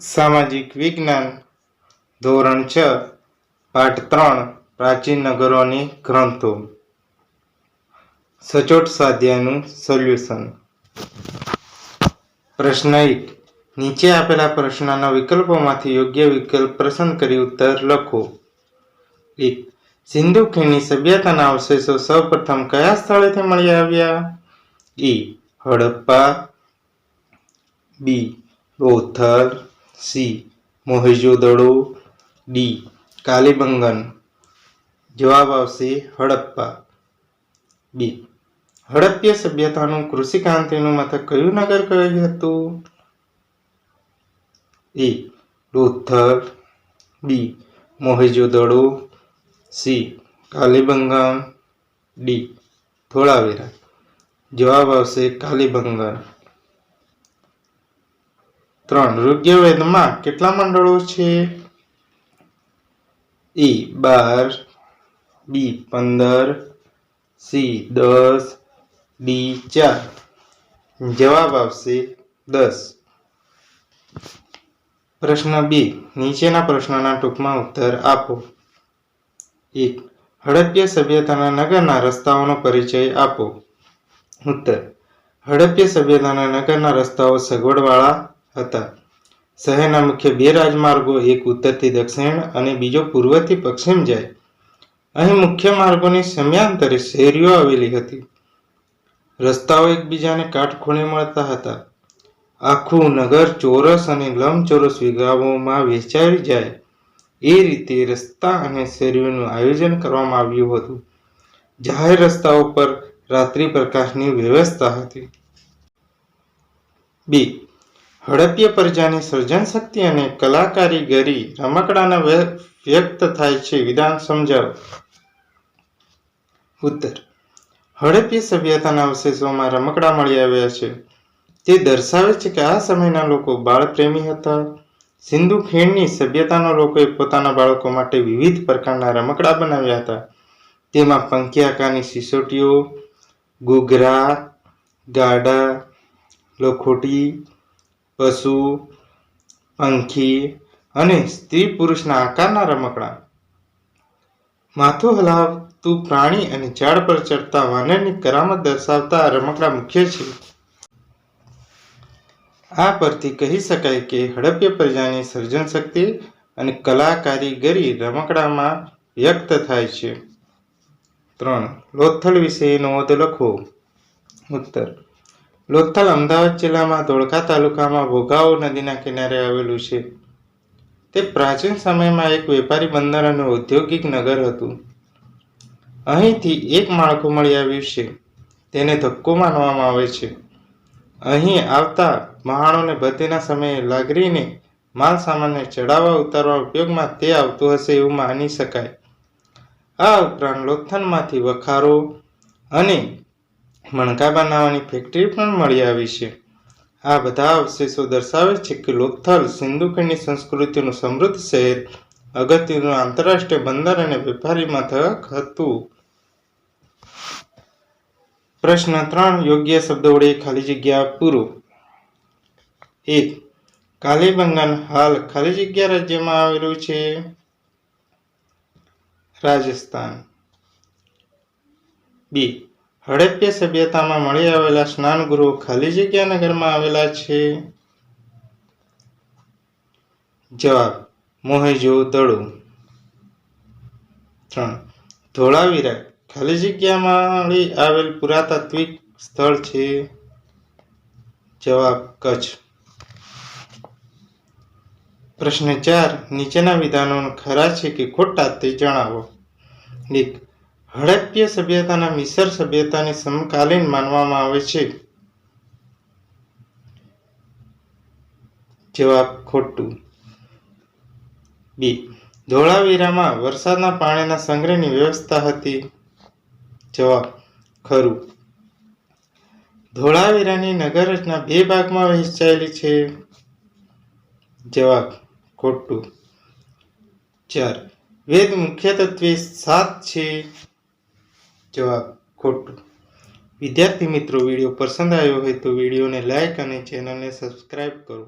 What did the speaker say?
સામાજિક વિજ્ઞાન ધોરણ છ, પાઠ ત્રણ, પ્રાચીન નગરોની ગ્રંથો. સચોટ સ્વાધ્યાયનું સોલ્યુશન. પ્રશ્ન એક. નીચે આપેલા પ્રશ્નના વિકલ્પોમાંથી યોગ્ય વિકલ્પ પસંદ કરી ઉત્તર લખો. એક. સિંધુ ખીણની સભ્યતાના અવશેષો સૌપ્રથમ કયા સ્થળેથી મળી આવ્યા? ઈ. Harappa. B. Lothal C Mohenjodaro. D Kalibangan. જવાબ આવશે હડપ્પા. બી હડપ્પીય સભ્યતાનું કૃષિ ક્રાંતિનું મથક કયું નગર કહ્યું હતું? A Lothal B Mohenjodaro. C Kalibangan. D Dholavira. જવાબ આવશે કાલીબંગન. ત્રણ ઋગ્યવેદમાં કેટલા મંડળો છે? એ બાર, બી પંદર, સી દસ, ડી ચાર. જવાબ આવશે દસ. પ્રશ્ન બી, નીચેના પ્રશ્નોના ટૂંકમાં ઉત્તર આપો. એક હડપ્ય સભ્યતાના નગરના રસ્તાઓનો પરિચય આપો. ઉત્તર હડપ્ય સભ્યતાના નગરના રસ્તાઓ સગવડવાળા હતા. શહેરના મુખ્ય બે રાજમાર્ગો, એક ઉત્તરથી દક્ષિણ અને બીજો પૂર્વથી પશ્ચિમ જાય. અહીં મુખ્ય માર્ગોની સમયાંતરે શેરીઓ આવેલી હતી. રસ્તાઓ એકબીજાને કાટખૂણે મળતા હતા. આખું નગર ચોરસ અને લંબચોરસ વિગાઓમાં વહેંચાઈ જાય. એ રીતે રસ્તા અને શેરીઓનું આયોજન કરવામાં આવ્યું હતું. જાહેર રસ્તાઓ પર રાત્રિ પ્રકાશની વ્યવસ્થા હતી. બી. હડપ્ય પ્રજાની સર્જન શક્તિ અને કલાકારીગરી રમકડાના વ્ય- વ્યક્ત થાય છે. વિધાન સમજાવો. ઉત્તર. હડપ્ય સભ્યતાના અવશેષોમાં રમકડા મળી આવ્યા છે. તે દર્શાવે છે કે આ સમયના લોકો બાળપ્રેમી હતા. સિંધુ ખીણની સભ્યતાના લોકોએ પોતાના બાળકો માટે વિવિધ પ્રકારના રમકડા બનાવ્યા હતા. તેમાં પંખી આકારની સિસોટીઓ, ઘૂઘરા, ગાડા, લખોટી પશુ, પંખી અને સ્ત્રી પુરુષના આકારના રમકડા. માથું હલાવતું પ્રાણી અને ઝાડ પર ચડતા વાનરની કરામત દર્શાવતા રમકડા મુખ્ય છે. આ પરથી કહી શકાય કે હડપ્ય પ્રજાની સર્જન શક્તિ અને કલા કારીગરી રમકડામાં વ્યક્ત થાય છે. ત્રણ, લોથલ વિશે નોંધ લખો. ઉત્તર લોથલ અમદાવાદ જિલ્લામાં ધોળકા તાલુકામાં ભોગાવો નદીના કિનારે આવેલું છે. તે પ્રાચીન સમયમાં એક વેપારી બંદર અને ઔદ્યોગિક નગર હતું. અહીંથી એક માળખું મળી આવ્યું છે. તેને ધક્કો માનવામાં આવે છે. અહીં આવતા મહાણોને બધેના સમયે લાગરીને માલ સામાનને ચડાવવા ઉતારવા ઉપયોગમાં તે આવતું હશે એવું માની શકાય. આ ઉપરાંત લોથલમાંથી વખારો અને મણકા બનાવવાની ફેક્ટરી પણ મળી આવી છે. આ બધા અવશેષો દર્શાવે છે કે લોથલ સિંધુ ખીણની સંસ્કૃતિનું સમૃદ્ધ શહેર, અગત્યનું આંતરરાષ્ટ્રીય બંદર અને વેપારી મથક હતું. પ્રશ્ન ત્રણ, યોગ્ય શબ્દો વડે ખાલી જગ્યા પૂરો. એક કાલીબંગન હાલ ખાલી જગ્યા રાજ્યમાં આવેલું છે? રાજસ્થાન. બી હડપ્ય સભ્યતામાં મળી આવેલા સ્નાનગૃહો ખાલી જગ્યા નગરમાં આવેલા છે. જવાબ, મોહેજો દડો. ત્રણ, ધોળાવીરા ખાલી જગ્યામાં મળી આવેલ પુરાતાત્વિક સ્થળ છે. જવાબ, કચ્છ. પ્રશ્ન ચાર, નીચેના વિધાનો ખરા છે કે ખોટા તે જણાવો. એક હડપ્ય સભ્યતાના મિસર સભ્યતાની સમકાલીન માનવામાં આવે છે. જવાબ ખોટું. બી. ધોળાવીરામાં વરસાદના પાણીના સંગ્રહની વ્યવસ્થા હતી. જવાબ ખરું. ધોળાવીરાની નગર રચના બે ભાગમાં વહેંચાયેલી છે. જવાબ ખોટું. ચાર. વેદ મુખ્ય તત્વે સાત છે. જવાબ ખોટું. વિદ્યાર્થી મિત્રો, વીડિયો પસંદ આવ્યો હોય તો વિડીયોને લાઇક અને ચેનલને સબસ્ક્રાઈબ કરો.